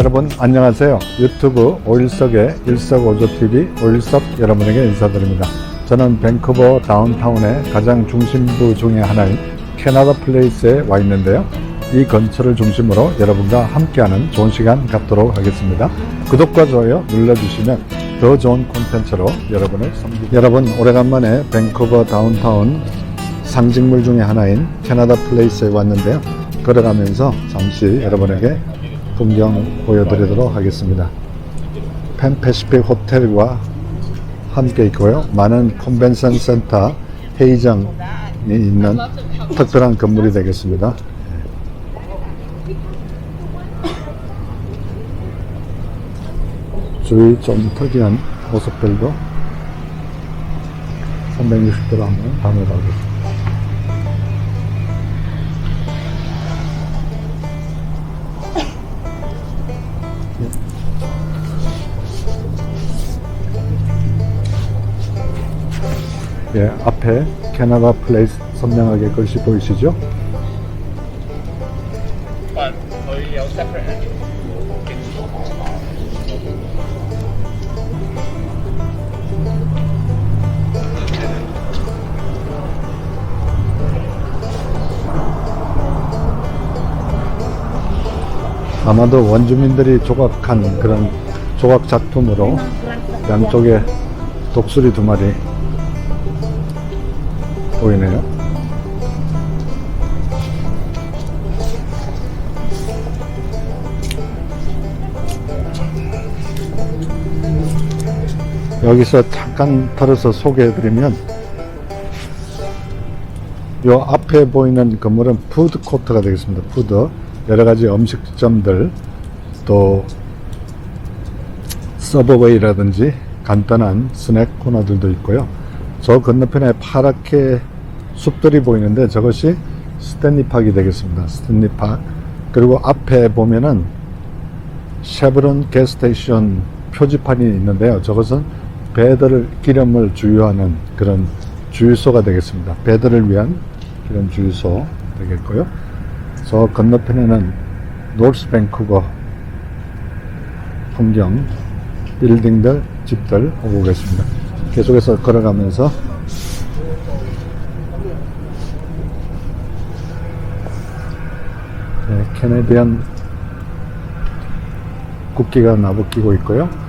여러분 안녕하세요. 유튜브 오일석의 일석오조TV 오일석 여러분에게 인사드립니다. 저는 밴쿠버 다운타운의 가장 중심부 중의 하나인 캐나다 플레이스에 와 있는데요. 이 건설을 중심으로 여러분과 함께하는 좋은 시간 갖도록 하겠습니다. 구독과 좋아요 눌러주시면 더 좋은 콘텐츠로 여러분을 섬기 여러분 오래간만에 밴쿠버 다운타운 상징물 중의 하나인 캐나다 플레이스에 왔는데요. 걸어가면서 잠시 여러분에게 풍경 보여드리도록 하겠습니다. 펜패시픽 호텔과 함께 있고요. 많은 컨벤션 센터 회의장이 있는 특별한 건물이 되겠습니다. 주위 좀 특이한 모습들도 360도로 한번 담아보겠습니다. 예, 앞에 캐나다 플레이스 선명하게 글씨 보이시죠? entry。 아마도 원주민들이 조각한 그런 조각 작품으로 양쪽에 독수리 두 마리 보이네요. 여기서 잠깐 털어서 소개해드리면 요 앞에 보이는 건물은 푸드 코트가 되겠습니다. 푸드 여러 가지 음식점들 또 서버웨이라든지 간단한 스낵 코너들도 있고요. 저 건너편에 파랗게 숲들이 보이는데 저것이 스탠리팍이 되겠습니다. 스탠리팍 그리고 앞에 보면은 쉐브론 게스테이션 표지판이 있는데요. 저것은 배들 기름을 주유하는 그런 주유소가 되겠습니다. 배들을 위한 그런 주유소 되겠고요. 저 건너편에는 노스 밴쿠버 풍경, 빌딩들, 집들 오고 계십니다. 계속해서 걸어가면서 네, 캐네디언 국기가 나부끼고 있고요.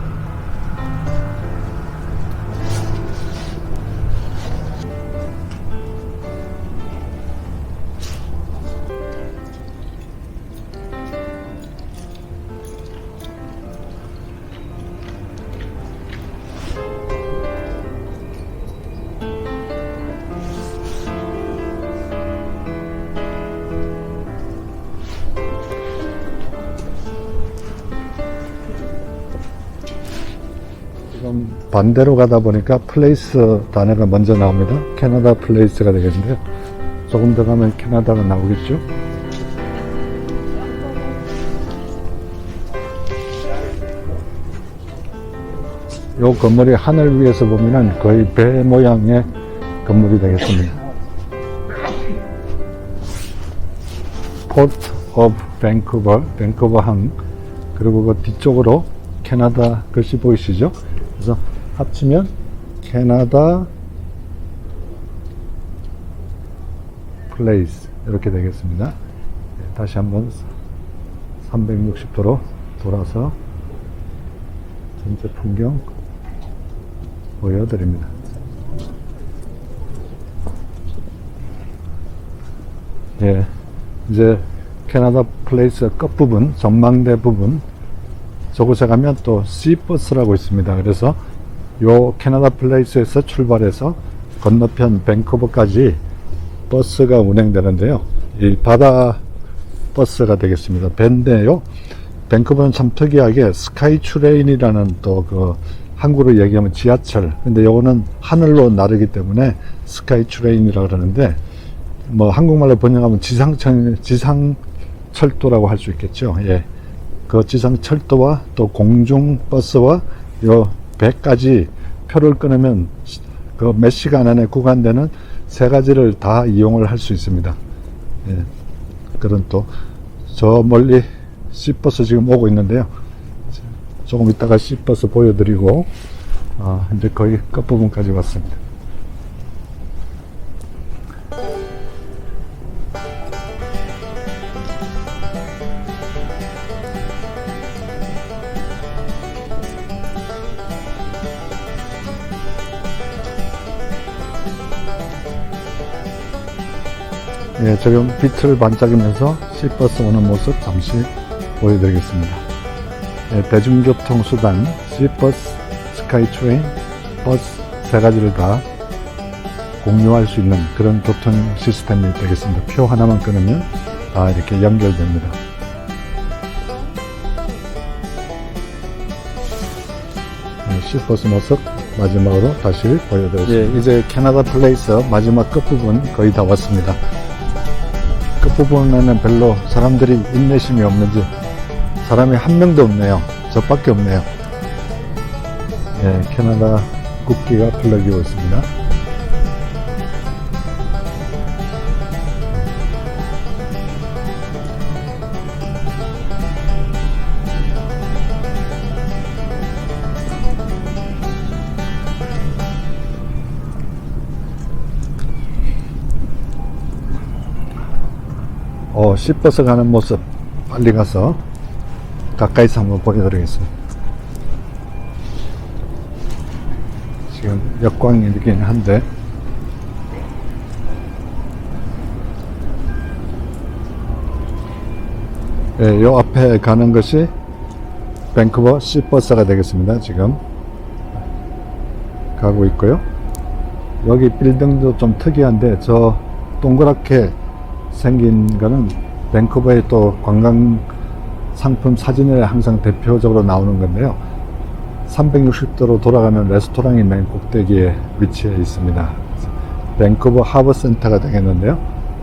반대로 가다 보니까 플레이스 단어가 먼저 나옵니다. 캐나다 플레이스가 되겠는데요. 조금 더 가면 캐나다가 나오겠죠. 요 건물이 하늘 위에서 보면은 거의 배 모양의 건물이 되겠습니다. 포트 오브 밴쿠버, 밴쿠버 항 그리고 그 뒤쪽으로 캐나다 글씨 보이시죠? 그래서 합치면 캐나다 플레이스 이렇게 되겠습니다. 네, 다시 한번 360도로 돌아서 전체 풍경 보여드립니다. 예, 이제 캐나다 플레이스 끝부분, 전망대 부분 저곳에 가면 또 C버스라고 있습니다. 그래서 요 캐나다 플레이스에서 출발해서 건너편 밴쿠버까지 버스가 운행되는데요. 이 바다 버스가 되겠습니다. 밴데요. 밴쿠버는 참 특이하게 스카이 트레인이라는 또 그 한국으로 얘기하면 지하철. 근데 요거는 하늘로 나르기 때문에 스카이 트레인이라고 그러는데 뭐 한국말로 번역하면 지상철 지상 철도라고 할 수 있겠죠. 예. 그 지상 철도와 또 공중 버스와 요 배까지 표를 끊으면 그 몇 시간 안에 구간되는 세 가지를 다 이용을 할 수 있습니다. 예. 그런 또 저 멀리 C버스 지금 오고 있는데요. 조금 이따가 C버스 보여드리고, 아, 이제 거의 끝부분까지 왔습니다. 예, 지금 빛을 반짝이면서 C버스 오는 모습 잠시 보여드리겠습니다. 예, 대중교통 수단 C버스, 스카이트레인, 버스 세 가지를 다 공유할 수 있는 그런 교통 시스템이 되겠습니다. 표 하나만 끊으면 다 이렇게 연결됩니다. 네, C버스 모습 마지막으로 다시 보여드리겠습니다. 예, 이제 캐나다 플레이스 마지막 끝부분 거의 다 왔습니다. 끝부분에는 별로 사람들이 인내심이 없는지 사람이 한 명도 없네요. 저밖에 없네요. 예, 캐나다 국기가 플러기고 있습니다. 씹어서 가는 모습 빨리 가서 가까이서 한번 보여드리겠습니다. 지금 역광이긴 한데 예, 요 앞에 가는 것이 밴쿠버 시버스가 되겠습니다. 지금 가고 있고요. 여기 빌딩도 좀 특이한데 저 동그랗게 생긴 거는 밴쿠버의 또 관광 상품 사진에 항상 대표적으로 나오는 건데요. 360도로 돌아가는 레스토랑이 맨 꼭대기에 위치해 있습니다. 밴쿠버 하버 센터가 되겠는데요.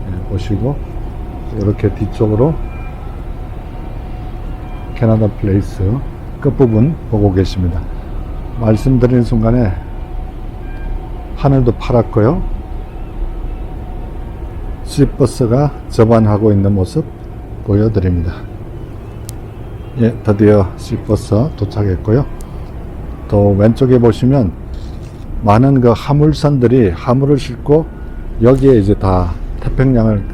예, 보시고 이렇게 뒤쪽으로 캐나다 플레이스 끝부분 보고 계십니다. 말씀드리는 순간에 하늘도 파랗고요. C버스가 접안하고 있는 모습 보여드립니다. 예, 드디어 C버스 도착했고요. 또 왼쪽에 보시면 많은 그 화물선들이 화물을 싣고 여기에 이제 다 태평양을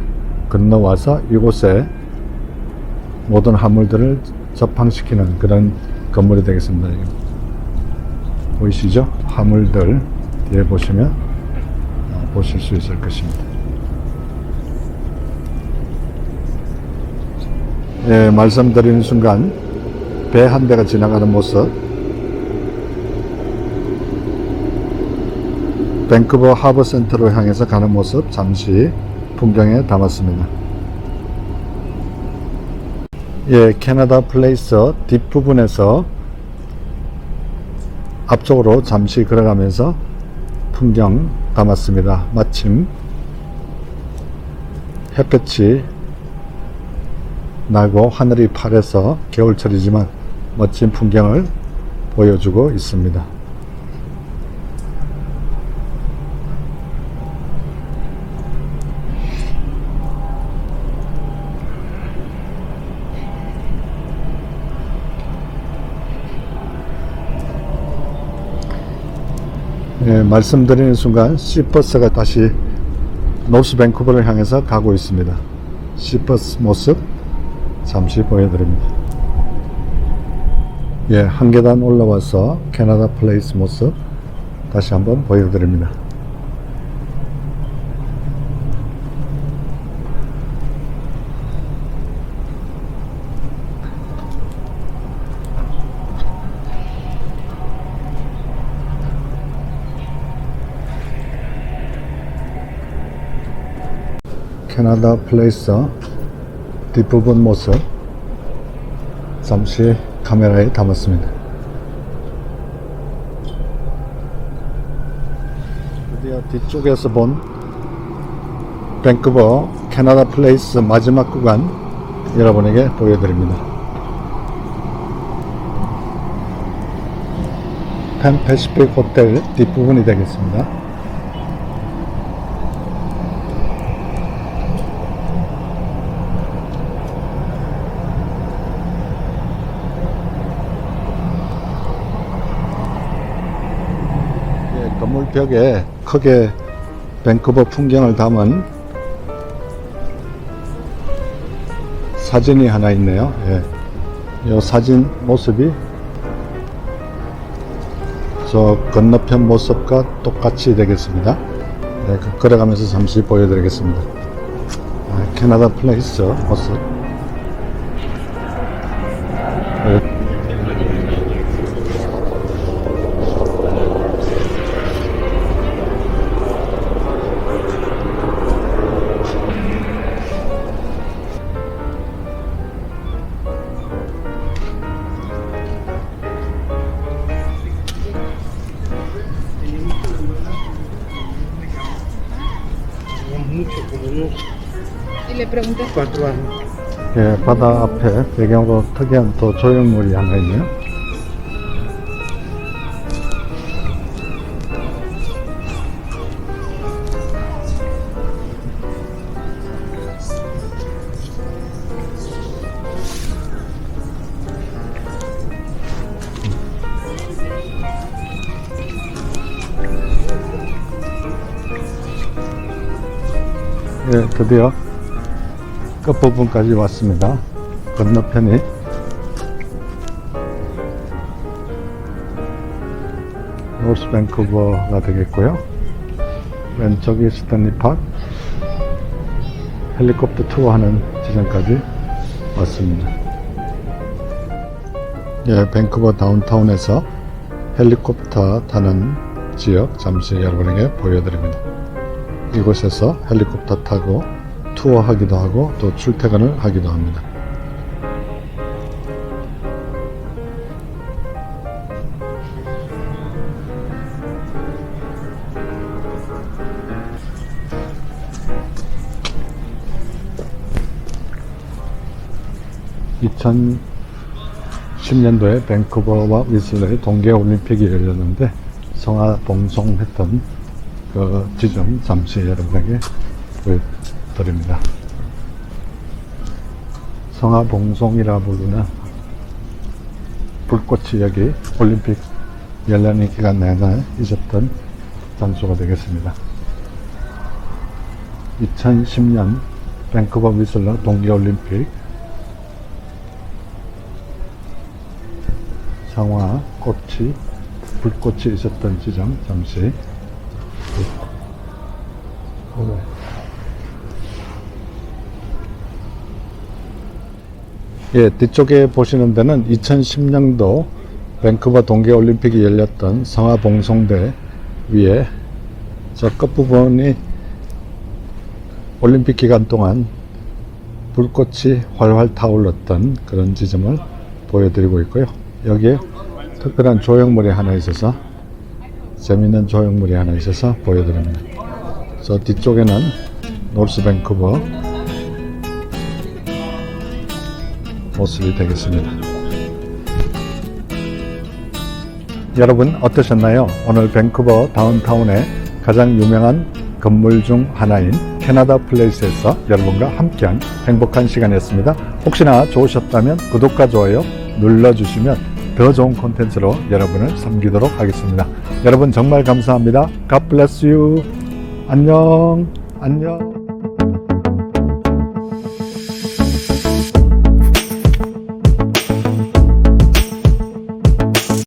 건너와서 이곳에 모든 화물들을 접항시키는 그런 건물이 되겠습니다. 보이시죠? 화물들 뒤에 보시면 어, 보실 수 있을 것입니다. 예, 말씀드리는 순간 배 한 대가 지나가는 모습 밴쿠버 하버 센터로 향해서 가는 모습 잠시 풍경에 담았습니다. 예, 캐나다 플레이스 뒷부분에서 앞쪽으로 잠시 걸어가면서 풍경 담았습니다. 마침 햇볕이 나고 하늘이 파래서 겨울철이지만 멋진 풍경을 보여주고 있습니다. 예, 말씀드리는 순간 C버스가 다시 노스 밴쿠버를 향해서 가고 있습니다. C버스 모습 잠시 보여드립니다. 예, 한 계단 올라와서 캐나다 플레이스 모습 다시 한번 보여드립니다. 캐나다 플레이스 뒷부분 모습 잠시 카메라에 담았습니다. 드디어 뒤쪽에서 본 밴쿠버 캐나다 플레이스 마지막 구간 여러분에게 보여드립니다. 펜 패시픽 호텔 뒷부분이 되겠습니다. 벽에 크게 밴쿠버 풍경을 담은 사진이 하나 있네요. 예. 이 사진 모습이 저 건너편 모습과 똑같이 되겠습니다. 예, 그- 걸어가면서 잠시 보여드리겠습니다. 아, 캐나다 플레이스 모습. 예, preguntas 예, 바다 앞에 배경으로 특이한 또 조형물이 하나 있네요. 예, 드디어 끝부분까지 왔습니다. 건너편이 노스 밴쿠버가 되겠고요. 왼쪽이 스탠리 팍 헬리콥터 투어하는 지점까지 왔습니다. 예, 밴쿠버 다운타운에서 헬리콥터 타는 지역 잠시 여러분에게 보여드립니다. 이곳에서 헬리콥터 타고 투어하기도 하고 또 출퇴근을 하기도 합니다. (2010년도에) 밴쿠버와 위슬러의 동계올림픽이 열렸는데 성화 봉송했던 그 지점 잠시 여러분에게 보여 드립니다. 성화봉송이라 부르는 불꽃이 여기 올림픽 열리는 기간 내내 있었던 장소가 되겠습니다. 2010년 밴쿠버 위슬러 동계올림픽 상화 꽃이 불꽃이 있었던 지점 잠시 오. 예, 뒤쪽에 보시는 데는 2010년도 밴쿠버 동계올림픽이 열렸던 성화봉송대 위에 저 끝부분이 올림픽 기간 동안 불꽃이 활활 타올랐던 그런 지점을 보여드리고 있고요. 여기에 특별한 조형물이 하나 있어서 재밌는 조형물이 하나 있어서 보여드립니다. 저 뒤쪽에는 노스 밴쿠버 모습이 되겠습니다. 여러분 어떠셨나요? 오늘 밴쿠버 다운타운의 가장 유명한 건물 중 하나인 캐나다 플레이스에서 여러분과 함께한 행복한 시간이었습니다. 혹시나 좋으셨다면 구독과 좋아요 눌러주시면 더 좋은 콘텐츠로 여러분을 섬기도록 하겠습니다. 여러분 정말 감사합니다. God bless you. 안녕. 안녕.